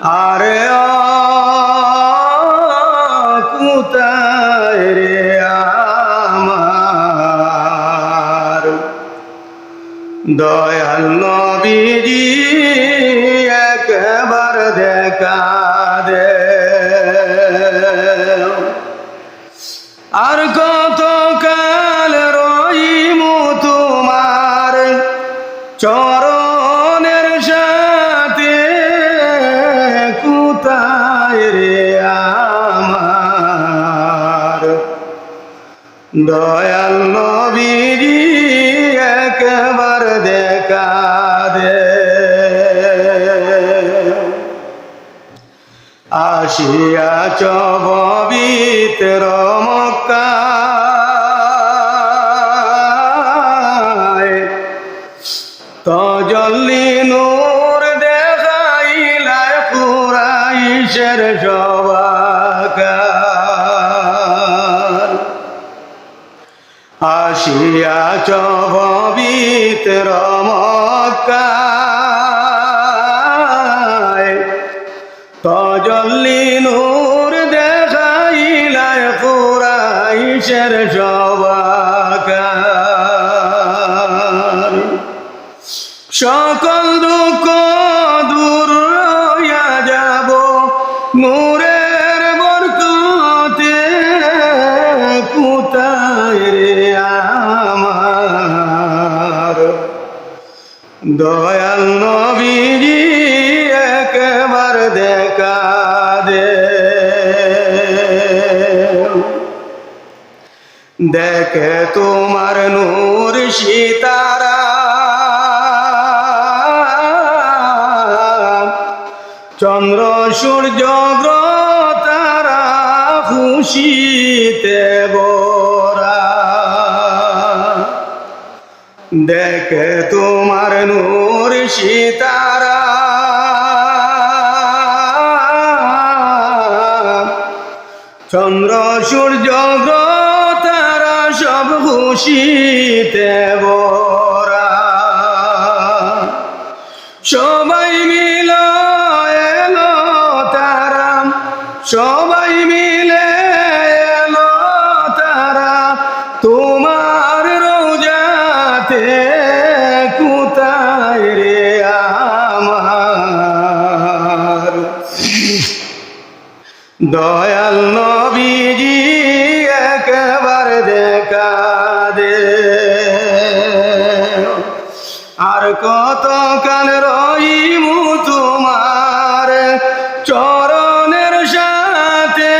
আরে ও কোথায় রে আমার। দয়াল নবীজি একবার দেখা দে। আর কত কাল রইমু তোমার চরণের দয়াল নবীজি একবার দেখা দে। আসিয়াছ পবিত্র মক্কায় তজল্লি নূর দেখাইলায় কুরাইশের সবাকার আসিয়াছ চবিত রমকা তজল্লি নূর দেখাইলায় পুরাইশের সবাকার। সকল দয়াল নবীজি একবার দেখা দে। দেখে তোমার নূর সীতারা। চন্দ্র, সূর্য, গ্রহ, তারা খুশিতে বোরা দেখে তোমার নূর সীতারা। চন্দ্র, সূর্য তারা সব বরা সবাই মিল এলো তারা, সবাই মিলে দয়াল নবীজি একবার দেখা দে। আর কত কাল রইমু তোমার চরণের সাথে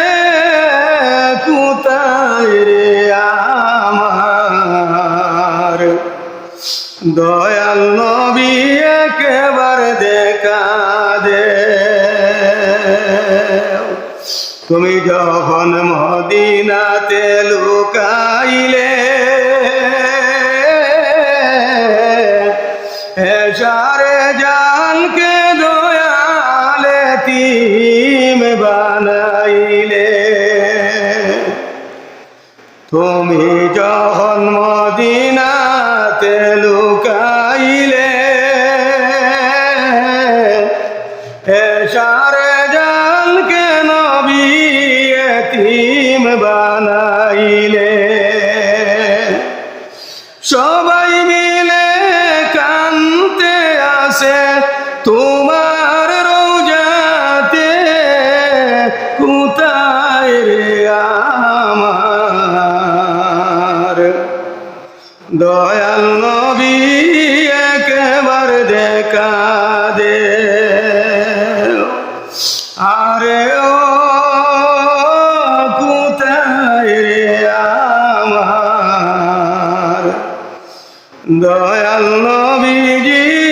কোথায় রে আমার। দয়াল নবী একবার তুমি যখন মদিনাতে লুকাইলে এসারে জানকে দয়ালে তিম বিয়েতিম বানাইলে। সবাই মিলে কানতে আসে তোমার রোজাতে কোথায় রে আমার? দয়াল নবী একবার দেখা দয়াল নবীজি।